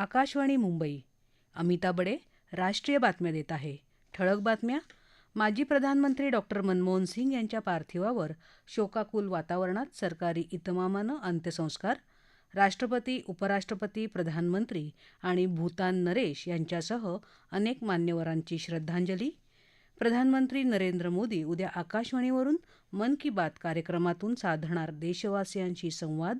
आकाशवाणी मुंबई. अमिता बडे राष्ट्रीय बातम्या देत आहे. ठळक बातम्या. माजी प्रधानमंत्री डॉक्टर मनमोहन सिंग यांच्या पार्थिवावर शोकाकुल वातावरणात सरकारी इतमामानं अंत्यसंस्कार. राष्ट्रपती उपराष्ट्रपती प्रधानमंत्री आणि भूतान नरेश यांच्यासह अनेक मान्यवरांची श्रद्धांजली. प्रधानमंत्री नरेंद्र मोदी उद्या आकाशवाणीवरून मन की बात कार्यक्रमातून साधणार देशवासियांशी संवाद.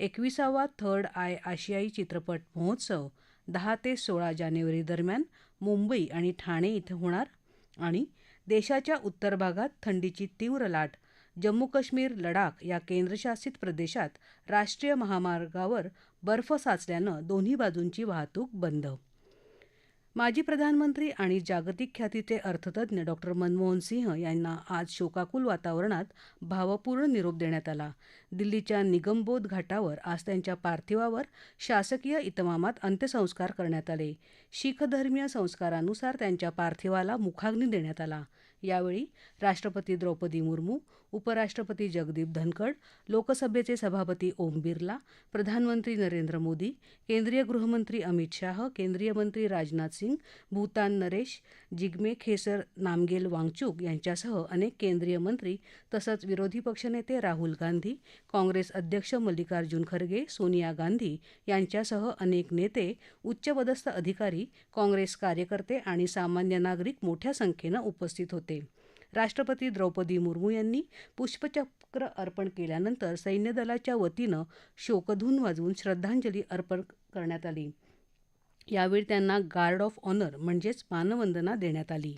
एकविसावा थर्ड आय आशियाई चित्रपट महोत्सव दहा ते सोळा जानेवारी दरम्यान मुंबई आणि ठाणे इथं होणार आणि देशाच्या उत्तर भागात थंडीची तीव्र लाट जम्मू काश्मीर लडाख या केंद्रशासित प्रदेशात राष्ट्रीय महामार्गावर बर्फ साचल्यानं दोन्ही बाजूंची वाहतूक बंद. माजी प्रधानमंत्री आणि जागतिक ख्यातीचे अर्थतज्ञ डॉक्टर मनमोहन सिंह यांना आज शोकाकुल वातावरणात भावपूर्ण निरोप देण्यात आला. दिल्लीच्या निगमबोध घाटावर आज त्यांच्या पार्थिवावर शासकीय इतमामात अंत्यसंस्कार करण्यात आले. शीख धर्मीय संस्कारानुसार त्यांच्या पार्थिवाला मुखाग्नी देण्यात आला. यावेळी राष्ट्रपती द्रौपदी मुर्मू उपराष्ट्रपती जगदीप धनखड लोकसभेचे सभापती ओम बिर्ला प्रधानमंत्री नरेंद्र मोदी केंद्रीय गृहमंत्री अमित शाह केंद्रीय मंत्री राजनाथ सिंग भूतान नरेश जिग्मे खेसर नामगेल वांगचुक यांच्यासह अनेक केंद्रीय मंत्री तसंच विरोधी पक्षनेते राहुल गांधी काँग्रेस अध्यक्ष मल्लिकार्जुन खरगे सोनिया गांधी यांच्यासह अनेक नेते उच्चपदस्थ अधिकारी काँग्रेस कार्यकर्ते आणि सामान्य नागरिक मोठ्या संख्येनं उपस्थित होते. राष्ट्रपती द्रौपदी मुर्मू यांनी पुष्पचक्र अर्पण केल्यानंतर सैन्यदलाच्या वतीनं शोकधून वाजवून श्रद्धांजली अर्पण करण्यात आली. यावेळी त्यांना गार्ड ऑफ ऑनर म्हणजेच मानवंदना देण्यात आली.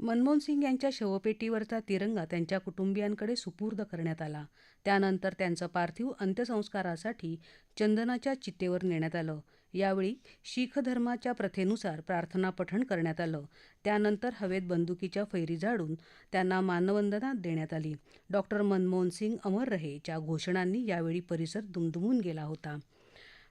मनमोहन सिंग यांच्या शवपेटीवरचा तिरंगा त्यांच्या कुटुंबियांकडे सुपूर्द करण्यात आला. त्यानंतर त्यांचं पार्थिव अंत्यसंस्कारासाठी चंदनाच्या चितेवर नेण्यात आलं. यावेळी शीख धर्माच्या प्रथेनुसार प्रार्थना पठण करण्यात आलं. त्यानंतर हवेत बंदुकीच्या फैरी झाडून त्यांना मानवंदना देण्यात आली. डॉक्टर मनमोहन सिंग अमर रहेच्या घोषणांनी यावेळी परिसर दुमदुमून गेला होता.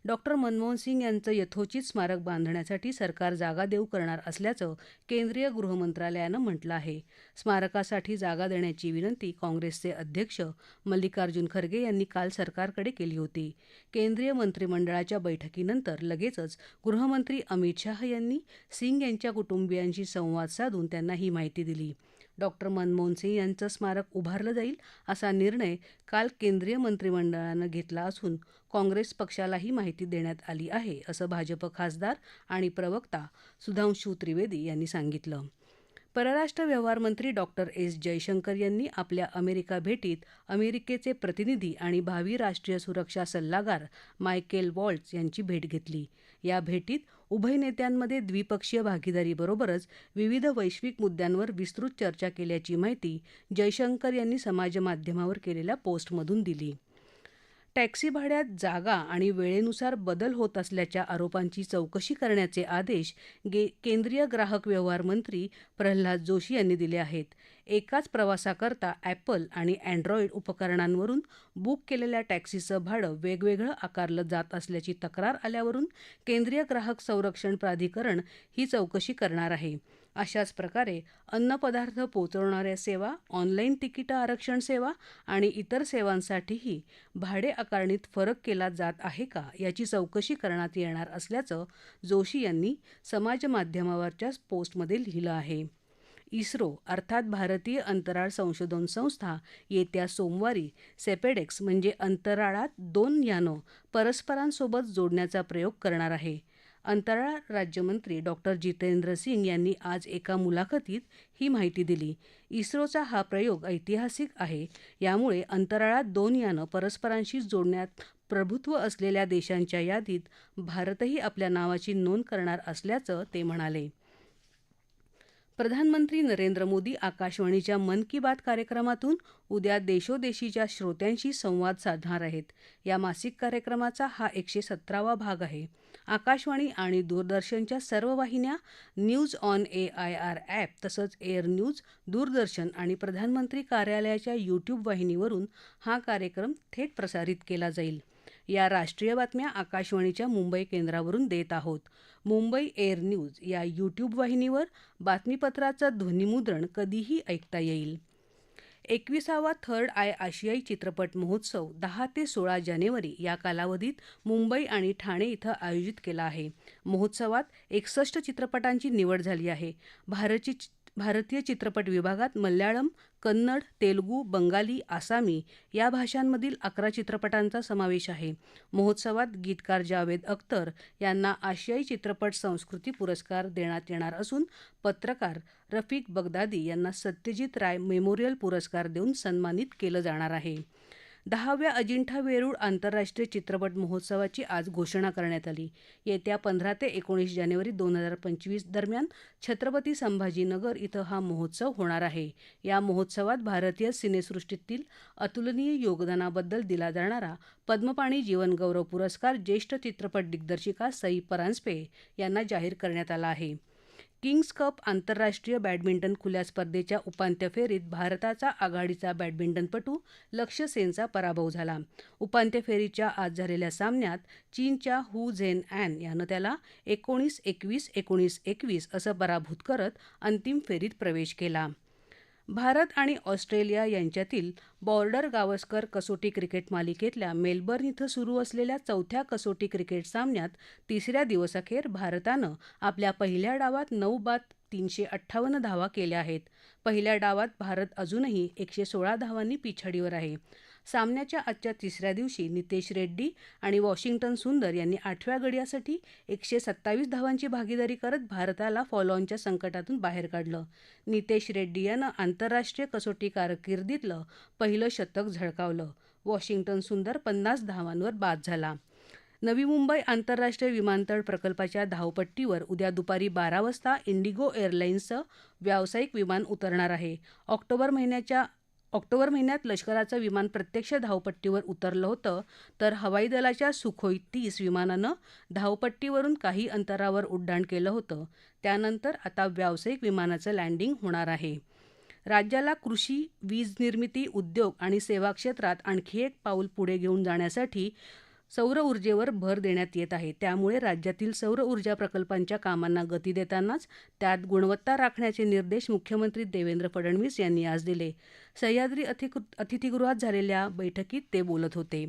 डॉक्टर मनमोहन सिंग यांचं यथोचित स्मारक बांधण्यासाठी सरकार जागा देऊ करणार असल्याचं केंद्रीय गृहमंत्रालयानं म्हटलं आहे. स्मारकासाठी जागा देण्याची विनंती काँग्रेसचे अध्यक्ष मल्लिकार्जुन खरगे यांनी काल सरकारकडे केली होती. केंद्रीय मंत्रिमंडळाच्या बैठकीनंतर लगेचच गृहमंत्री अमित शाह यांनी सिंग यांच्या कुटुंबियांशी संवाद साधून त्यांना ही माहिती दिली. डॉक्टर मनमोहन सिंग यांचं स्मारक उभारलं जाईल असा निर्णय काल केंद्रीय मंत्रिमंडळानं घेतला असून काँग्रेस पक्षालाही माहिती देण्यात आली आहे असं भाजप खासदार आणि प्रवक्ता सुधांशू त्रिवेदी यांनी सांगितलं. परराष्ट्र व्यवहार मंत्री डॉक्टर एस. जयशंकर यांनी आपल्या अमेरिका भेटीत अमेरिकेचे प्रतिनिधी आणि भावी राष्ट्रीय सुरक्षा सल्लागार मायकेल वॉल्ट्स यांची भेट घेतली. या भेटीत उभय नेत्यांमध्ये द्विपक्षीय भागीदारीबरोबरच विविध वैश्विक मुद्द्यांवर विस्तृत चर्चा केल्याची माहिती जयशंकर यांनी समाजमाध्यमावर केलेल्या पोस्टमधून दिली. टॅक्सी भाड्यात जागा आणि वेळेनुसार बदल होत असल्याच्या आरोपांची चौकशी करण्याचे आदेश गे केंद्रीय ग्राहक व्यवहार मंत्री प्रल्हाद जोशी यांनी दिले आहेत. एकाच प्रवासाकरता ॲपल आणि अँड्रॉइड उपकरणांवरून बुक केलेल्या टॅक्सीचं भाडं वेगवेगळं आकारलं जात असल्याची तक्रार आल्यावरून केंद्रीय ग्राहक संरक्षण प्राधिकरण ही चौकशी करणार आहे. अशाच प्रकारे अन्नपदार्थ पोचवणाऱ्या सेवा ऑनलाईन तिकीट आरक्षण सेवा आणि इतर सेवांसाठीही भाडे आकारणीत फरक केला जात आहे का याची चौकशी करण्यात येणार असल्याचं जोशी यांनी समाजमाध्यमावरच्या पोस्टमध्ये लिहिलं आहे. इस्रो अर्थात भारतीय अंतराळ संशोधन संस्था येत्या सोमवारी सेपेडेक्स म्हणजे अंतराळात दोन यानं परस्परांसोबत जोडण्याचा प्रयोग करणार आहे. अंतराळ राज्यमंत्री डॉक्टर जितेंद्र सिंग यांनी आज एका मुलाखतीत ही माहिती दिली. इस्रोचा हा प्रयोग ऐतिहासिक आहे. यामुळे अंतराळात दोन यानं परस्परांशी जोडण्यात प्रभुत्व असलेल्या देशांच्या यादीत भारतही आपल्या नावाची नोंद करणार असल्याचं ते म्हणाले. प्रधानमंत्री नरेंद्र मोदी आकाशवाणीच्या मन की बात कार्यक्रमातून उद्या देशोदेशीच्या श्रोत्यांशी संवाद साधणार आहेत. या मासिक कार्यक्रमाचा हा एकशे सतरावा भाग आहे. आकाशवाणी आणि दूरदर्शनच्या सर्व वाहिन्या news on A I R app तसंच एअर न्यूज दूरदर्शन आणि प्रधानमंत्री कार्यालयाच्या यूट्यूब वाहिनीवरून हा कार्यक्रम थेट प्रसारित केला जाईल. या राष्ट्रीय बातम्या आकाशवाणीच्या मुंबई केंद्रावरून देत आहोत. मुंबई एअर न्यूज या यूट्यूब वाहिनीवर बातमीपत्राचं ध्वनिमुद्रण कधीही ऐकता येईल. एकविसावा थर्ड आय आशियाई चित्रपट महोत्सव दहा ते सोळा जानेवारी या कालावधीत मुंबई आणि ठाणे इथं आयोजित केला आहे. महोत्सवात एकसष्ट चित्रपटांची निवड झाली आहे. भारची भारतीय चित्रपट विभागात मल्याळम कन्नड तेलगू बंगाली आसामी या भाषांमधील अकरा चित्रपटांचा समावेश आहे. महोत्सवात गीतकार जावेद अख्तर यांना आशियाई चित्रपट संस्कृती पुरस्कार देण्यात येणार असून पत्रकार रफिक बगदादी यांना सत्यजित राय मेमोरियल पुरस्कार देऊन सन्मानित केलं जाणार आहे. दहाव्या अजिंठा वेरूळ आंतरराष्ट्रीय चित्रपट महोत्सवाची आज घोषणा करण्यात आली. येत्या पंधरा ते एकोणीस जानेवारी दोन हजार पंचवीस दरम्यान छत्रपती संभाजीनगर इथं हा महोत्सव होणार आहे. या महोत्सवात भारतीय सिनेसृष्टीतील अतुलनीय योगदानाबद्दल दिला जाणारा पद्मपाणी जीवनगौरव पुरस्कार ज्येष्ठ चित्रपट दिग्दर्शिका सई परांजपे यांना जाहीर करण्यात आला आहे. किंग्ज कप आंतरराष्ट्रीय बॅडमिंटन खुल्या स्पर्धेच्या उपांत्य फेरीत भारताचा आघाडीचा बॅडमिंटनपटू लक्ष्य सेनचा पराभव झाला. उपांत्य फेरीच्या आज झालेल्या सामन्यात चीनच्या हू झेन अॅन यानं त्याला एकोणीस एकवीस एकोणीस एकवीस असं पराभूत करत अंतिम फेरीत प्रवेश केला. भारत आणि ऑस्ट्रेलिया यांच्यातील बॉर्डर गावस्कर कसोटी क्रिकेट मालिकेतल्या मेलबर्न इथं सुरू असलेल्या चौथ्या कसोटी क्रिकेट सामन्यात तिसऱ्या दिवसाखेर भारतानं आपल्या पहिल्या डावात नऊ बाद तीनशे अठ्ठावन्न धावा केल्या आहेत. पहिल्या डावात भारत अजूनही एकशे सोळा धावांनी पिछाडीवर आहे. सामन्याच्या आजच्या तिसऱ्या दिवशी नितेश रेड्डी आणि वॉशिंग्टन सुंदर यांनी आठव्या गडियासाठी एकशे सत्तावीस धावांची भागीदारी करत भारताला फॉलॉनच्या संकटातून बाहेर काढलं. नितेश रेड्डी यानं आंतरराष्ट्रीय कसोटी कारकिर्दीतलं पहिलं शतक झळकावलं. वॉशिंग्टन सुंदर पन्नास धावांवर बाद झाला. नवी मुंबई आंतरराष्ट्रीय विमानतळ प्रकल्पाच्या धावपट्टीवर उद्या दुपारी बारा वाजता इंडिगो एअरलाईन्सचं व्यावसायिक विमान उतरणार आहे. ऑक्टोबर महिन्याच्या ऑक्टोबर महिन्यात लष्कराचं विमान प्रत्यक्ष धावपट्टीवर उतरलं होतं तर हवाई दलाच्या सुखोई तीस विमानानं धावपट्टीवरून काही अंतरावर उड्डाण केलं होतं. त्यानंतर आता व्यावसायिक विमानाचं लँडिंग होणार आहे. राज्याला कृषी वीज निर्मिती उद्योग आणि सेवा क्षेत्रात आणखी एक पाऊल पुढे घेऊन जाण्यासाठी सौर ऊर्जेवर भर देण्यात येत आहे. त्यामुळे राज्यातील सौर ऊर्जा प्रकल्पांच्या कामांना गती देतानाच त्यात गुणवत्ता राखण्याचे निर्देश मुख्यमंत्री देवेंद्र फडणवीस यांनी आज दिले. सह्याद्री अतिथीगृहात झालेल्या बैठकीत ते बोलत होते.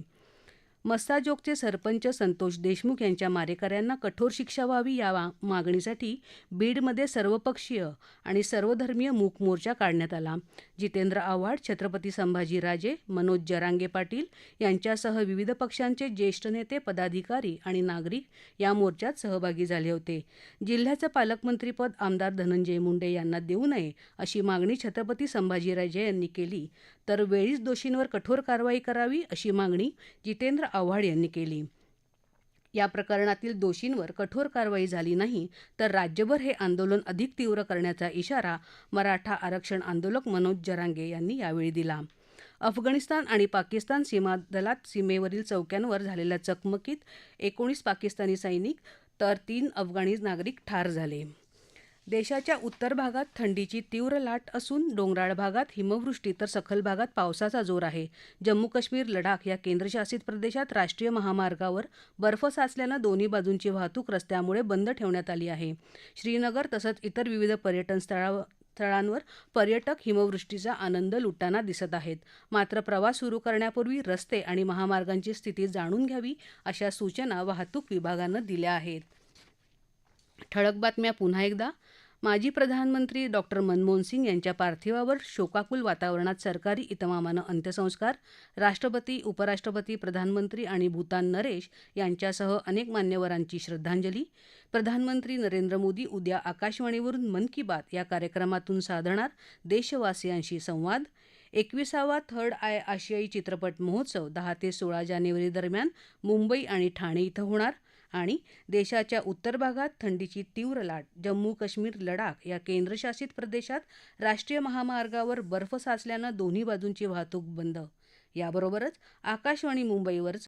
मस्ताजोगचे सरपंच संतोष देशमुख यांच्या मारेकऱ्यांना कठोर शिक्षा व्हावी या मागणीसाठी बीडमध्ये सर्वपक्षीय आणि सर्वधर्मीय मूक मोर्चा काढण्यात आला. जितेंद्र आव्हाड छत्रपती संभाजीराजे मनोज जरांगे पाटील यांच्यासह विविध पक्षांचे ज्येष्ठ नेते पदाधिकारी आणि नागरिक या मोर्चात सहभागी झाले होते. जिल्ह्याचं पालकमंत्रीपद आमदार धनंजय मुंडे यांना देऊ नये अशी मागणी छत्रपती संभाजीराजे यांनी केली. तर वेळीच दोषींवर कठोर कारवाई करावी अशी मागणी जितेंद्र आव्हाड यांनी केली. या प्रकरणातील दोषींवर कठोर कारवाई झाली नाही तर राज्यभर हे आंदोलन अधिक तीव्र करण्याचा इशारा मराठा आरक्षण आंदोलक मनोज जरांगे यांनी यावेळी दिला. अफगाणिस्तान आणि पाकिस्तान सीमा दलात सीमेवरील चौक्यांवर झालेल्या चकमकीत एकोणीस पाकिस्तानी सैनिक तर तीन अफगाणी नागरिक ठार झाले. देशाच्या उत्तर भागात थंडीची तीव्र लाट असून डोंगराळ भागात हिमवृष्टी तर सखल भागात पावसाचा जोर आहे. जम्मू काश्मीर लडाख या केंद्रशासित प्रदेशात राष्ट्रीय महामार्गावर बर्फ साचल्यानं दोन्ही बाजूंची वाहतूक रस्त्यामुळे बंद ठेवण्यात आली आहे. श्रीनगर तसंच इतर विविध पर्यटन स्थळावर स्थळांवर पर्यटक हिमवृष्टीचा आनंद लुटताना दिसत आहेत. मात्र प्रवास सुरू करण्यापूर्वी रस्ते आणि महामार्गांची स्थिती जाणून घ्यावी अशा सूचना वाहतूक विभागानं दिल्या आहेत. ठळक बातम्या पुन्हा एकदा. माजी प्रधानमंत्री डॉक्टर मनमोहन सिंग यांच्या पार्थिवावर शोकाकुल वातावरणात सरकारी इतमामानं अंत्यसंस्कार राष्ट्रपती उपराष्ट्रपती प्रधानमंत्री आणि भूतान नरेश यांच्यासह अनेक मान्यवरांची श्रद्धांजली. प्रधानमंत्री नरेंद्र मोदी उद्या आकाशवाणीवरून मन की बात या कार्यक्रमातून साधणार देशवासियांशी संवाद. एकविसावा थर्ड आय आशियाई चित्रपट महोत्सव दहा ते सोळा जानेवारी दरम्यान मुंबई आणि ठाणे इथं होणार. आणि देशाच्या उत्तर भागात थंडीची तीव्र लाट जम्मू काश्मीर लडाख या केंद्रशासित प्रदेशात राष्ट्रीय महामार्गावर बर्फ साचल्यानं दोन्ही बाजूंची वाहतूक बंद. याबरोबरच आकाशवाणी मुंबईवरचं